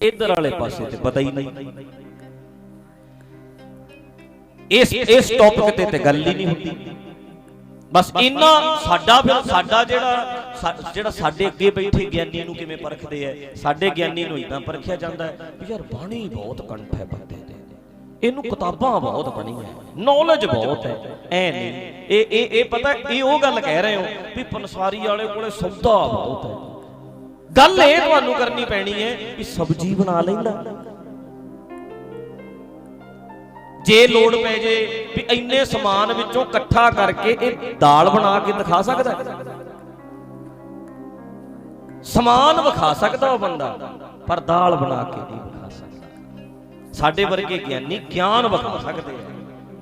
ਇਧਰ ਵਾਲੇ ਪਾਸੇ ਤੇ ਪਤਾ ਹੀ ਨਹੀਂ। ਇਸ ਇਸ ਟੌਪਿਕ ਤੇ ਤੇ ਗੱਲ ਹੀ ਨਹੀਂ ਹੁੰਦੀ। ਬਸ ਇੰਨਾ ਸਾਡਾ ਫਿਰ ਸਾਡਾ ਜਿਹੜਾ ਜਿਹੜਾ ਸਾਡੇ ਅੱਗੇ ਬੈਠੇ ਗਿਆਨੀ ਨੂੰ ਕਿਵੇਂ ਪਰਖਦੇ ਐ ਸਾਡੇ ਗਿਆਨੀ ਨੂੰ ਇਦਾਂ ਪਰਖਿਆ ਜਾਂਦਾ ਹੈ ਵੀ ਯਾਰ ਬਾਣੀ ਬਹੁਤ ਕੰਠ ਹੈ ਬੰਦੇ ਦੇ। ਇਹਨੂੰ ਕਿਤਾਬਾਂ ਬਹੁਤ ਪੜ੍ਹੀਆਂ ਨੌਲੇਜ ਬਹੁਤ ਹੈ। ਐ ਨਹੀਂ। ਇਹ ਇਹ ਇਹ ਪਤਾ ਇਹ ਉਹ ਗੱਲ ਕਹਿ ਰਹੇ ਹੋ ਵੀ ਪਨਸਾਰੀ ਵਾਲੇ ਕੋਲੇ ਸੌਦਾ ਬਹੁਤ ਹੈ। ਗੱਲ ਇਹ ਤੁਹਾਨੂੰ ਕਰਨੀ ਪੈਣੀ ਹੈ ਵੀ ਸਬਜੀ ਬਣਾ ਲੈਂਦਾ। ਜੇ ਲੋੜ ਪੈ ਜੇ ਵੀ ਇੰਨੇ ਸਮਾਨ ਵਿੱਚੋਂ ਇਕੱਠਾ ਕਰਕੇ ਇਹ ਦਾਲ ਬਣਾ ਕੇ ਦਿਖਾ ਸਕਦਾ ਸਮਾਨ ਵਿਖਾ ਸਕਦਾ ਉਹ ਬੰਦਾ, ਪਰ ਦਾਲ ਬਣਾ ਕੇ ਨਹੀਂ ਵਿਖਾ ਸਕਦਾ। ਸਾਡੇ ਵਰਗੇ ਗਿਆਨੀ ਗਿਆਨ ਵਿਖਾ ਸਕਦੇ ਆ,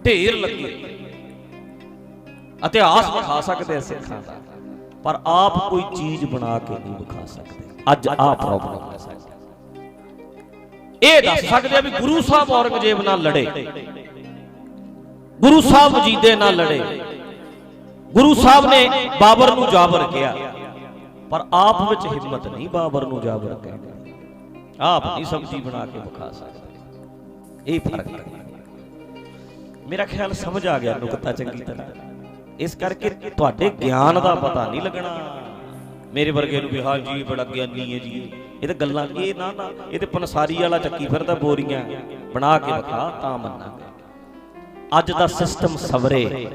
ਢੇਰ ਲੱਗੇ। ਇਤਿਹਾਸ ਵਿਖਾ ਸਕਦੇ ਆ ਸਿੱਖਾਂ ਦਾ। ਪਰ ਆਪ ਕੋਈ ਚੀਜ਼ ਬਣਾ ਕੇ ਨਹੀਂ ਵਿਖਾ ਸਕਦੇ। ਅੱਜ ਆਹ ਪ੍ਰੋਬਲਮ ਹੈ। ਸਾਡੀ ਇਹ ਦੱਸ ਸਕਦੇ ਆ ਵੀ ਗੁਰੂ ਸਾਹਿਬ ਔਰੰਗਜ਼ੇਬ ਨਾਲ ਲੜੇ। ਗੁਰੂ ਸਾਹਿਬ ਮਜੀਦੇ ਨਾਲ ਲੜੇ। ਗੁਰੂ ਸਾਹਿਬ ਨੇ ਬਾਬਰ ਨੂੰ ਜਾਬਰ ਕਿਹਾ। ਪਰ ਆਪ ਵਿੱਚ ਹਿੰਮਤ ਨਹੀਂ ਬਾਬਰ ਨੂੰ ਜਾਬਰ ਕਹਿਣ ਆਪ ਨਹੀਂ ਸਬਜ਼ੀ ਬਣਾ ਕੇ ਵਿਖਾ ਸਕਦੇ। ਇਹ ਫ਼ਰਕ ਹੈ। ਮੇਰਾ ਖਿਆਲ ਸਮਝ ਆ ਗਿਆ, ਨੁਕਤਾ ਚੰਗੀ ਤਰ੍ਹਾਂ। ਇਸ ਕਰਕੇ ਤੁਹਾਡੇ ਗਿਆਨ ਦਾ ਪਤਾ ਨਹੀਂ ਲੱਗਣਾ। ਮੇਰੇ ਵਰਗੇ ਨੂੰ ਵੀ, ਹਾਂ ਜੀ, ਬੜਾ ਗਿਆਨੀ ਹੈ ਜੀ। ਇਹ ਤਾਂ ਗੱਲਾਂ ਇਹ ਨਾ ਨਾ, ਇਹ ਤੇ ਪਨਸਾਰੀ ਵਾਲਾ ਚੱਕੀ ਫਿਰਦਾ ਬੋਰੀਆਂ। ਬਣਾ ਕੇ ਵਿਖਾ, ਤਾਂ ਮੰਨਾਂਗੇ। ਅੱਜ ਦਾ ਸਿਸਟਮ ਸਵਰੇ।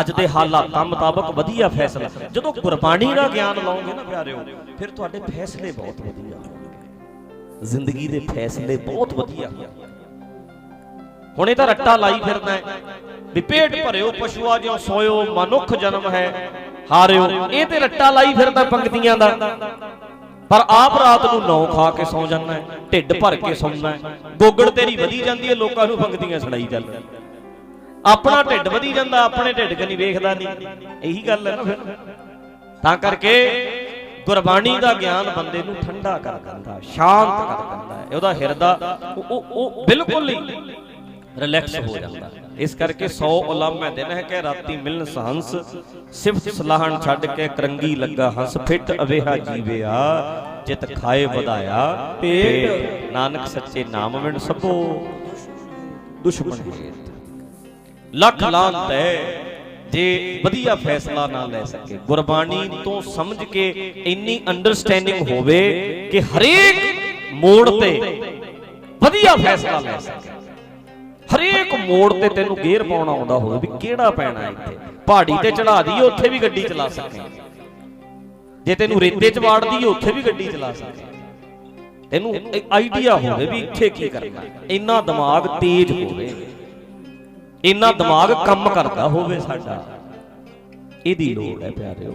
ਅੱਜ ਦੇ ਹਾਲਾਤਾਂ ਮੁਤਾਬਕ ਵਧੀਆ ਫੈਸਲਾ। ਜਦੋਂ ਗੁਰਬਾਣੀ ਦਾ ਗਿਆਨ ਲਾਉਂਗੇ ਨਾ ਪਿਆਰਿਓ, ਫਿਰ ਤੁਹਾਡੇ ਫੈਸਲੇ ਬਹੁਤ ਵਧੀਆ ਹੋਣਗੇ। ਜ਼ਿੰਦਗੀ ਦੇ ਫੈਸਲੇ ਬਹੁਤ ਵਧੀਆ। ਹੁਣ ਇਹ ਤਾਂ ਰੱਟਾ ਲਾਈ ਫਿਰਦਾ ਹੈ। ਵੀ ਪੇਟ ਭਰਿਓ, ਪਸ਼ੂਆ ਜਿਉ ਸੋਇਓ, ਮਨੁੱਖ ਜਨਮ ਹੈ, ਹਾਰਿਓ। ਇਹ ਤੇ ਰੱਟਾ ਲਾਈ ਫਿਰਦਾ ਪੰਕਤੀਆਂ ਦਾ। ਪਰ ਆਪ ਰਾਤ ਨੂੰ ਨੌ ਖਾ ਕੇ ਸੌ ਜਾਂਦਾ ਹੈ, ਢਿੱਡ ਭਰ ਕੇ ਸੌਂਦਾ ਹੈ। ਗੋਗੜ ਤੇਰੀ ਵਧੀ ਜਾਂਦੀ ਹੈ, ਲੋਕਾਂ ਨੂੰ ਪੰਕਤੀਆਂ ਸੁਣਾਈ ਜਾਂਦਾ ਆਪਣਾ ਢਿੱਡ ਵਧੀ ਜਾਂਦਾ, ਆਪਣੇ ਢਿੱਡ ਕਨੀ ਵੇਖਦਾ ਨਹੀਂ। ਇਹੀ ਗੱਲ ਹੈ ਨਾ ਫਿਰ। ਤਾਂ ਕਰਕੇ ਗੁਰਬਾਣੀ ਦਾ ਗਿਆਨ ਬੰਦੇ ਨੂੰ ਠੰਡਾ ਕਰ ਦਿੰਦਾ, ਸ਼ਾਂਤ ਕਰ ਦਿੰਦਾ ਹੈ। ਉਹਦਾ ਹਿਰਦਾ ਉਹ ਬਿਲਕੁਲ ਹੀ ਰਿਲੈਕਸ ਹੋ ਜਾਂਦਾ। ਹੈ। ਇਸ ਕਰਕੇ 100 ਉਲਾਮਾ ਦਿਨ ਹੈ ਕਿ ਰਾਤੀ ਮਿਲਨ ਸਹੰਸ ਸਿਫਤ ਸਲਾਹਣ ਛੱਡ ਕੇ ਕਰੰਗੀ ਲੱਗਾ ਹੰਸ ਫਿੱਟ ਅਵੇਹਾ ਜੀਵਿਆ ਜਿਤ ਖਾਏ ਵਧਾਇਆ ਪੇਟ। ਨਾਨਕ ਸੱਚੇ ਨਾਮ ਵਿਣ ਸਭੋ ਦੁਸ਼ਮਣ ਹੇਤ। ਲੱਖ ਲਾਂਤ ਹੈ ਜੇ ਵਧੀਆ ਫੈਸਲਾ ਨਾ ਲੈ ਸਕੇ। ਗੁਰਬਾਣੀ ਤੋਂ ਸਮਝ ਕੇ ਇੰਨੀ ਅੰਡਰਸਟੈਂਡਿੰਗ ਹੋਵੇ ਕਿ ਹਰੇਕ ਮੋੜ ਤੇ ਵਧੀਆ ਫੈਸਲਾ ਲੈ ਸਕੇ। ਹਰੇਕ ਮੋੜ ਤੇ ਤੈਨੂੰ ਗੇਅਰ ਪਾਉਣਾ ਆਉਂਦਾ ਹੋਵੇ ਵੀ ਕਿਹੜਾ ਪੈਣਾ ਇੱਥੇ? ਪਹਾੜੀ ਤੇ ਚੜਾ ਦਈਏ ਉੱਥੇ ਵੀ ਗੱਡੀ ਚਲਾ ਸਕੇ ਜੇ ਤੈਨੂੰ ਰੇਤੇ 'ਚ ਵਾੜ ਉੱਥੇ ਵੀ ਗੱਡੀ ਚਲਾ ਸਕੇ ਤੈਨੂੰ ਆਈਡੀਆ ਹੋਵੇ ਵੀ ਇੱਥੇ ਕੀ ਕਰਨਾ। ਇੰਨਾ ਦਿਮਾਗ ਤੇਜ਼ ਹੋਵੇ। ਇੰਨਾ ਦਿਮਾਗ ਕੰਮ ਕਰਦਾ ਹੋਵੇ ਸਾਡਾ। ਇਹਦੀ ਲੋੜ ਹੈ ਪਿਆਰਿਓ।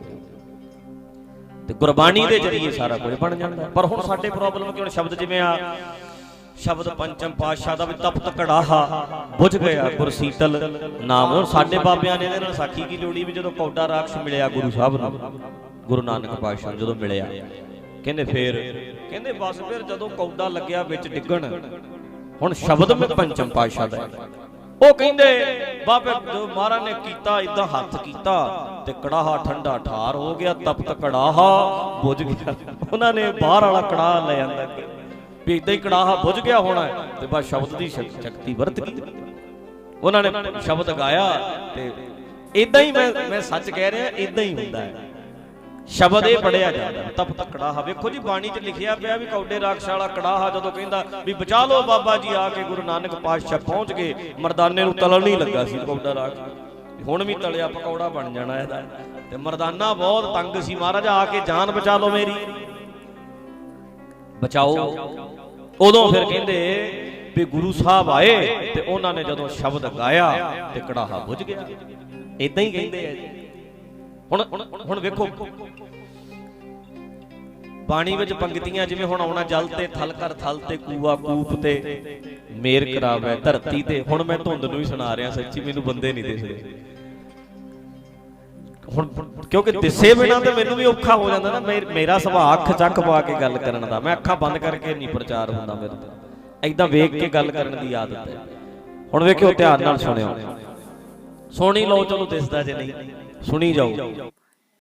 ਤੇ ਗੁਰਬਾਣੀ ਦੇ ਜਰੀਏ ਸਾਰਾ ਕੁਝ ਬਣ ਜਾਂਦਾ। ਪਰ ਹੁਣ ਸਾਡੇ ਪ੍ਰੋਬਲਮ ਕਿਉਂ ਸ਼ਬਦ ਜਿਵੇਂ ਆ ਸ਼ਬਦ ਪੰਚਮ ਪਾਤਸ਼ਾਹ ਦਾ ਵੀ ਤਪਤ ਕੜਾਹਾ, ਬੁਝ ਗਿਆ ਗੁਰਸੀਤਲ ਨਾਮ ਹੁਣ ਸਾਡੇ ਬਾਬਿਆਂ ਨੇ ਇਹਦੇ ਨਾਲ ਸਾਖੀ ਕੀ ਜੋੜੀ ਵੀ ਜਦੋਂ ਕੌਡਾ ਰਾਖਸ਼ ਮਿਲਿਆ ਗੁਰੂ ਸਾਹਿਬ ਨੂੰ, ਗੁਰੂ ਨਾਨਕ ਪਾਤਸ਼ਾਹ ਜਦੋਂ ਮਿਲਿਆ। ਕਹਿੰਦੇ ਫੇਰ, ਕਹਿੰਦੇ ਬਸ ਫਿਰ ਜਦੋਂ ਕੌਡਾ ਲੱਗਿਆ ਵਿੱਚ ਡਿੱਗਣ, ਹੁਣ ਸ਼ਬਦ ਮੈਂ ਪੰਚਮ ਪਾਤਸ਼ਾਹ ਦਾ ਉਹ ਕਹਿੰਦੇ, ਬਾਬੇ ਮਹਾਰਾਜ ਨੇ ਕੀਤਾ ਇਦਾਂ ਹੱਥ ਕੀਤਾ ਤੇ ਕੜਾਹਾ ਠੰਡਾ ਠਾਰ ਹੋ ਗਿਆ, ਤਪਤ ਕੜਾਹਾ, ਬੁਝ ਗਿਆ। ਉਹਨਾਂ ਨੇ ਬਾਹਰ ਵਾਲਾ ਕੜਾਹ ਲੈ ਆਂਦਾ। ਵੀ ਇਦਾਂ ਹੀ ਕੜਾਹਾ ਬੁਝ ਗਿਆ ਹੋਣਾ ਤੇ ਬਸ ਸ਼ਬਦ ਦੀ ਸ਼ਕਤੀ ਵਰਤ ਗਈ। ਉਹਨਾਂ ਨੇ ਸ਼ਬਦ ਗਾਇਆ ਤੇ ਇਦਾਂ ਹੀ ਮੈਂ ਮੈਂ ਸੱਚ ਕਹਿ ਰਿਹਾ ਇਦਾਂ ਹੀ ਹੁੰਦਾ ਹੈ। ਸ਼ਬਦ ਇਹ ਪੜਿਆ ਜਾਂਦਾ ਤਪਤ ਕੜਾਹਾ। ਵੇਖੋ ਜੀ, ਬਾਣੀ 'ਚ ਲਿਖਿਆ ਪਿਆ ਵੀ ਕੌਡੇ ਰਾਖਸ਼ ਵਾਲਾ ਕੜਾਹਾ ਜਦੋਂ ਕਹਿੰਦਾ ਵੀ ਬਚਾ ਲਓ ਬਾਬਾ ਜੀ, ਆ ਕੇ ਗੁਰੂ ਨਾਨਕ ਪਾਤਸ਼ਾਹ ਪਹੁੰਚ ਗਏ। ਮਰਦਾਨੇ ਨੂੰ ਤਲਣ ਨਹੀਂ ਲੱਗਾ ਸੀ ਕੌਡਾ ਰਾਖਸ਼ ਹੁਣ ਵੀ ਤਲਿਆ ਪਕੌੜਾ ਬਣ ਜਾਣਾ ਇਹਦਾ। ਤੇ ਮਰਦਾਨਾ ਬਹੁਤ ਤੰਗ ਸੀ ਮਹਾਰਾਜ, ਆ ਕੇ ਜਾਨ ਬਚਾ ਲਓ ਮੇਰੀ। ਬਚਾਓ। ਉਦੋਂ ਫਿਰ ਕਹਿੰਦੇ ਵੀ ਗੁਰੂ ਸਾਹਿਬ ਆਏ ਤੇ ਉਹਨਾਂ ਨੇ ਜਦੋਂ ਸ਼ਬਦ ਗਾਇਆ ਤੇ ਕੜਾਹਾ ਬੁਝ ਗਿਆ। ਇਦਾਂ ਹੀ ਕਹਿੰਦੇ ਆ ਹੁਣ ਹੁਣ ਵੇਖੋ। ਪਾਣੀ ਵਿੱਚ ਪੰਗਤੀਆਂ ਜਿਵੇਂ ਹੁਣ ਆਉਣਾ ਜਲ ਤੇ, ਥਲ ਕਰ ਥਲ ਤੇ, ਕੂਆ ਕੂਪ ਤੇ, ਮੇਰ ਕਰਾਵੇ ਧਰਤੀ ਤੇ। ਹੁਣ ਮੈਂ ਧੁੰਦ ਨੂੰ ਹੀ ਸੁਣਾ ਰਿਹਾ, ਸੱਚੀ ਮੈਨੂੰ ਬੰਦੇ ਨਹੀਂ ਦਿਸਦੇ ਹੁਣ ਕਿਉਂਕਿ ਦਿਸੇ ਬਿਨਾਂ ਤੇ ਮੈਨੂੰ ਵੀ ਔਖਾ ਹੋ ਜਾਂਦਾ ਨਾ, ਮੇਰ- ਮੇਰਾ ਸੁਭਾਅ ਅੱਖ ਚੱਕ ਪਾ ਕੇ ਗੱਲ ਕਰਨ ਦਾ। ਮੈਂ ਅੱਖਾਂ ਬੰਦ ਕਰਕੇ ਨਹੀਂ ਪ੍ਰਚਾਰ ਹੁੰਦਾ ਮੇਰੇ ਤੋਂ। ਐਦਾਂ ਵੇਖ ਕੇ ਗੱਲ ਕਰਨ ਦੀ ਆਦਤ ਹੈ। ਹੁਣ ਵੇਖਿਓ, ਧਿਆਨ ਨਾਲ ਸੁਣਿਓ। ਸੁਣੀ ਲਓ, ਚਲੋ ਦਿਸਦਾ ਜੇ ਨਹੀਂ। ਸੁਣੀ ਜਾਓ।